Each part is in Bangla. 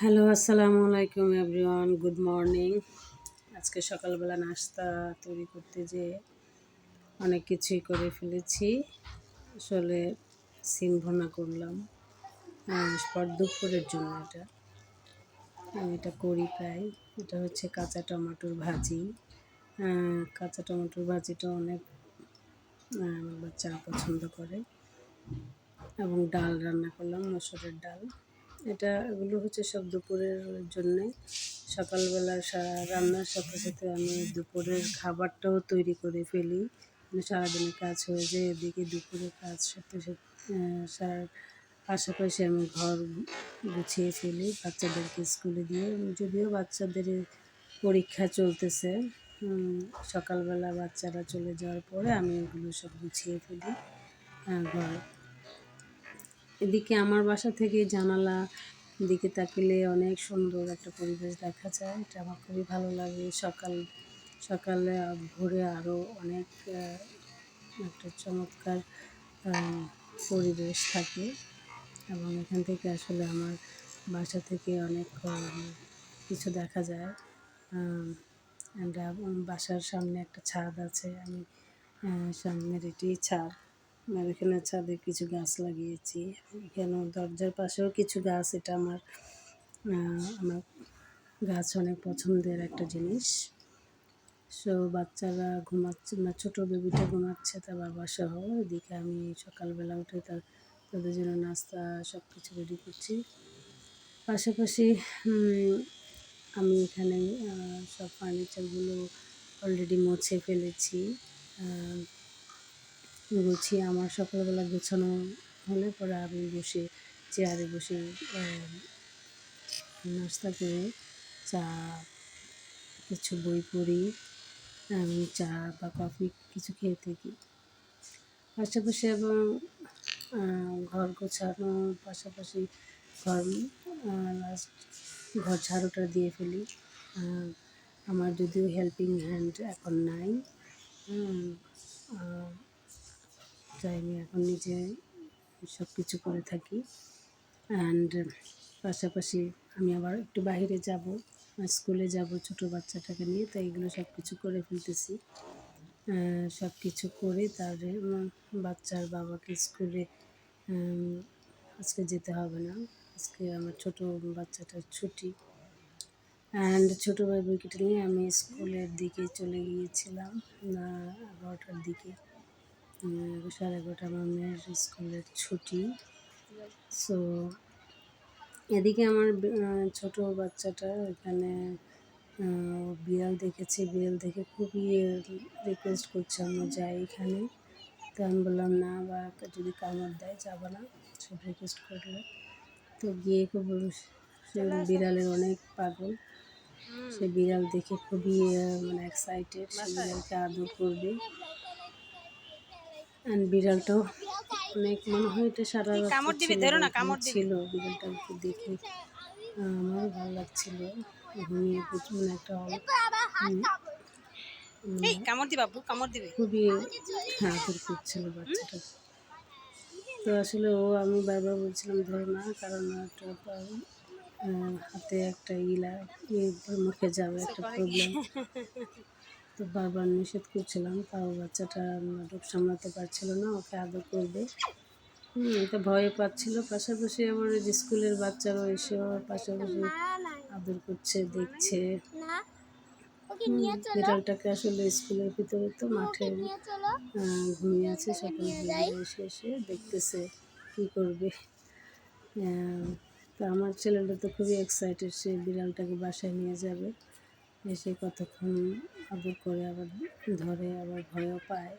হ্যালো, আসসালামু আলাইকুম এভরিওয়ান। Good morning. আজকে সকালবেলা নাস্তা তৈরি করতে যে অনেক কিছুই করে ফেলেছি। আসলে সিম ভোনা করলাম। পর দুপুরের জন্য এটা। আমি এটা করি প্রায়। এটা হচ্ছে কাঁচা টমেটোর ভাজি। কাঁচা টমেটোর ভাজিটা অনেক বাচ্চারা পছন্দ করে। এবং ডাল রান্না করলাম, মসুরের ডাল। এটা, এগুলো হচ্ছে সব দুপুরের জন্যে। সকালবেলা রান্নার সাথে সাথে আমি দুপুরের খাবারটাও তৈরি করে ফেলি। মানে সারাদিনের কাজ হয়ে যায়, এদিকে দুপুরের কাজ সাথে সাথে সার, পাশাপাশি আমি ঘর গুছিয়ে ফেলি বাচ্চাদেরকে স্কুলে দিয়ে। যদিও বাচ্চাদের পরীক্ষা চলতেছে সকালবেলা বাচ্চারা চলে যাওয়ার পরে আমি এগুলো সব গুছিয়ে ফেলি ঘর। এদিকে আমার বাসা থেকে জানালা দিকে তাকিলে অনেক সুন্দর একটা পরিবেশ দেখা যায়। এটা আমার খুবই ভালো লাগে। সকাল, সকালে ভোরে আরও অনেক একটা চমৎকার পরিবেশ থাকে। এবং এখান থেকে আসলে আমার বাসা থেকে অনেক কিছু দেখা যায়। বাসার সামনে একটা ছাদ আছে। আমি সামনের এটি ছাদ। আর এখানে ছাদে কিছু গাছ লাগিয়েছি। এখানে দরজার পাশেও কিছু গাছ, এটা আমার আমার গাছ অনেক পছন্দের একটা জিনিস। সো বাচ্চারা ঘুমাচ্ছে না ছোটো বেবিটা ঘুমাচ্ছে, তার বাবা সহ। এদিকে আমি সকালবেলা উঠে তার, তাদের জন্য নাস্তা সব কিছু রেডি করছি। পাশাপাশি আমি এখানে সব ফার্নিচারগুলো অলরেডি মুছে ফেলেছি। গুছিয়ে আমার সকালবেলা গোছানো হলে পরে আমি বসে চেয়ারে বসে নাস্তা করে চা, কিছু বই পড়ি, আমি চা বা কফি কিছু খেয়ে থাকি। পাশাপাশি এবং ঘর গোছানো, পাশাপাশি ঘর লাস্ট ঘর ঝাড়ুটা দিয়ে ফেলি। আমার যদিও হেল্পিং হ্যান্ড এখন নাই। হুম, আমি এখন নিজে সব কিছু করে থাকি। অ্যান্ড পাশাপাশি আমি আবার একটু বাইরে যাব স্কুলে যাব ছোটো বাচ্চাটাকে নিয়ে তাই এগুলো সব কিছু করে ফেলতেছি। সব কিছু করে তার বাচ্চার বাবাকে স্কুলে আজকে যেতে হবে না। আজকে আমার ছোটো বাচ্চাটার ছুটি। অ্যান্ড ছোটো বেবিকে নিয়ে আমি স্কুলের দিকে চলে গিয়েছিলাম এগারোটার দিকে। সাড়ে এগারোটা আমার মেয়ের স্কুলের ছুটি। সো এদিকে আমার ছোট বাচ্চাটা এখানে বিড়াল দেখেছে। বিড়াল দেখে খুবই রিকোয়েস্ট করছে আমরা যাই এখানে। তো আমি বললাম, না, বা যদি কামড় দেয়, যাব না। সব রিকোয়েস্ট করলে। তো গিয়ে খুব সে বিড়ালের অনেক পাগল। সে বিড়াল দেখে খুবই মানে এক্সাইটেড সে বিড়ালকে আদর করবে। অ্যান্ড বিড়ালটাও অনেক মনে হয় এটা সারা ছিল, ধরো না, কামড় দিবে। ছিল বিড়ালটাকে দেখে। আমারও ভালো লাগছিল। ঘুমিয়ে মানে একটা খুবই আদর করছিল বাচ্চাটা। তো আসলে ও আমি বারবার বলছিলাম ধরো না কারণ একটা হাতে একটা ইলা মুখে যাবে একটা প্রবলেম তো বারবার নিষেধ করছিলাম তাও বাচ্চাটা নাটক সামলাতে পারছিল না ওকে আদর করবে। হুম এটা ভয়ে পাচ্ছিল। পাশাপাশি আমার স্কুলের বাচ্চারাও এসে পাশাপাশি আদর করছে দেখছে। বিড়ালটাকে আসলে স্কুলের ভিতরে তো মাঠে ঘুমিয়ে আছে সকাল এসে এসে দেখতেছে কী করবে। তো আমার ছেলেটা তো খুবই এক্সাইটেড সে বিড়ালটাকে বাসায় নিয়ে যাবে। এসে কতক্ষণ আদর করে আবার ধরে, আবার ভয়ও পায়।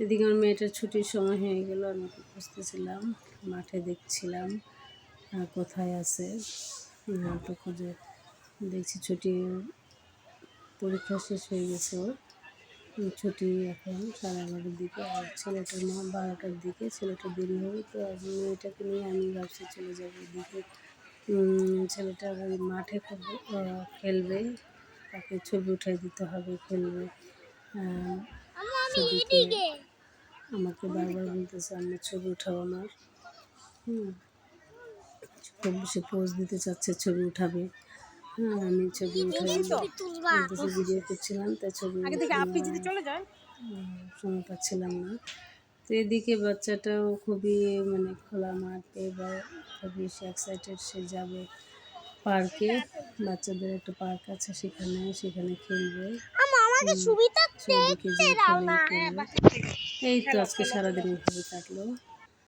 এদিকে আমার মেয়েটার ছুটির সময় হয়ে গেল, আমি ওকে খুঁজতেছিলাম, মাঠে দেখছিলাম কোথায় আছে। তো খুঁজে দেখছি ছুটি, পরীক্ষা শেষ হয়ে গেছে ওর। ছুটি এখন সাড়ে এগারোটার দিকে আর ছেলেটার মা বারোটার দিকে। ছেলেটা দেরি হবে তো মেয়েটাকে নিয়ে আমি ভাবছি চলে যাব এদিকে। ছেলেটা ওই মাঠে খুব খেলবে তাকে ছবি উঠাই দিতে হবে খেলবে। আমাকে বারবার বলতেছে আমার ছবি উঠাও আমার। হুম। খুব বেশি পোজ দিতে চাচ্ছে ছবি উঠাবে। হ্যাঁ আমি ছবি উঠাই ভিডিও করছিলাম তাই ছবি থেকে আপনি যদি চলে যায় উম, সময় পাচ্ছিলাম না। তো এদিকে বাচ্চাটাও খুবই মানে খোলা মাঠে বা খুবই সে এক্সাইটেড সে যাবে পার্কে। বাচ্চাদের একটা পার্ক আছে সেখানে সেখানে খেলবে। এই তো আজকে সারাদিন এইভাবে কাটলো।